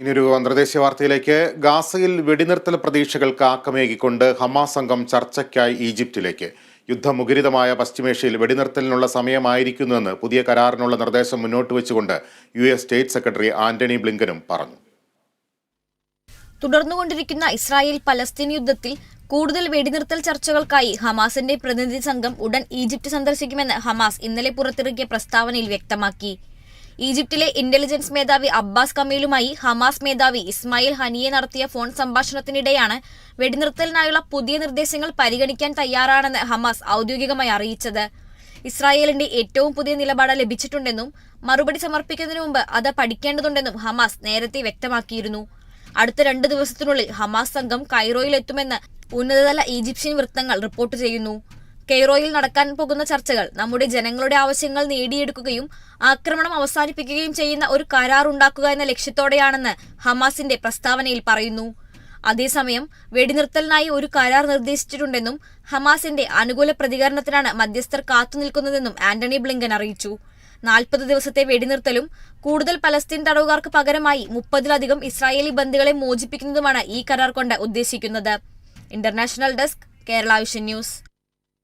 ഇനിയൊരു അന്തർദേശീയ വാർത്തയിലേക്ക്. ഗാസയിൽ വെടിനിർത്തൽ പ്രതീക്ഷകൾക്ക് ആക്കമേകിക്കൊണ്ട് ഹമാസ് സംഘം ചർച്ചയ്ക്കായി ഈജിപ്തിലേക്ക്. യുദ്ധമുഖരിതമായ പശ്ചിമേഷ്യയിൽ വെടിനിർത്തലിനുള്ള സമയമായിരിക്കുന്നുവെന്ന് പുതിയ കരാറിനുള്ള നിർദ്ദേശം മുന്നോട്ട് വെച്ചുകൊണ്ട് U S state secretary Antony ബ്ലിങ്കനും പറഞ്ഞു. തുടർന്നുകൊണ്ടിരിക്കുന്ന ഇസ്രായേൽ പലസ്തീൻ യുദ്ധത്തിൽ കൂടുതൽ വെടിനിർത്തൽ ചർച്ചകൾക്കായി ഹമാസിന്റെ പ്രതിനിധി സംഘം ഉടൻ ഈജിപ്ത് സന്ദർശിക്കുമെന്ന് ഹമാസ് ഇന്നലെ പുറത്തിറക്കിയ പ്രസ്താവനയിൽ വ്യക്തമാക്കി. ഈജിപ്തിലെ ഇന്റലിജൻസ് മേധാവി അബ്ബാസ് കമീലുമായി ഹമാസ് മേധാവി ഇസ്മായിൽ ഹനിയെ നടത്തിയ ഫോൺ സംഭാഷണത്തിനിടെയാണ് വെടിനിർത്തലിനായുള്ള പുതിയ നിർദ്ദേശങ്ങൾ പരിഗണിക്കാൻ തയ്യാറാണെന്ന് ഹമാസ് ഔദ്യോഗികമായി അറിയിച്ചത്. ഇസ്രായേലിന്റെ ഏറ്റവും പുതിയ നിലപാട് ലഭിച്ചിട്ടുണ്ടെന്നും മറുപടി സമർപ്പിക്കുന്നതിന് മുമ്പ് അത് പഠിക്കേണ്ടതുണ്ടെന്നും ഹമാസ് നേരത്തെ വ്യക്തമാക്കിയിരുന്നു. അടുത്ത രണ്ട് ദിവസത്തിനുള്ളിൽ ഹമാസ് സംഘം കൈറോയിൽ എത്തുമെന്ന് ഉന്നതതല ഈജിപ്ഷ്യൻ വൃത്തങ്ങൾ റിപ്പോർട്ട് ചെയ്യുന്നു. കെയ്റോയിൽ നടക്കാൻ പോകുന്ന ചർച്ചകൾ നമ്മുടെ ജനങ്ങളുടെ ആവശ്യങ്ങൾ നേടിയെടുക്കുകയും ആക്രമണം അവസാനിപ്പിക്കുകയും ചെയ്യുന്ന ഒരു കരാർ ഉണ്ടാക്കുക എന്ന ലക്ഷ്യത്തോടെയാണെന്ന് ഹമാസിന്റെ പ്രസ്താവനയിൽ പറയുന്നു. അതേസമയം വെടിനിർത്തലിനായി ഒരു കരാർ നിർദ്ദേശിച്ചിട്ടുണ്ടെന്നും ഹമാസിന്റെ അനുകൂല പ്രതികരണത്തിനാണ് മധ്യസ്ഥർ കാത്തുനിൽക്കുന്നതെന്നും ആന്റണി ബ്ലിങ്കൻ അറിയിച്ചു. നാൽപ്പത് ദിവസത്തെ വെടിനിർത്തലും കൂടുതൽ പലസ്തീൻ തടവുകാർക്ക് പകരമായി മുപ്പതിലധികം ഇസ്രായേലി ബന്ദികളെ മോചിപ്പിക്കുന്നതുമാണ് ഈ കരാർ കൊണ്ട് ഉദ്ദേശിക്കുന്നത്. International desk Kerala vision news.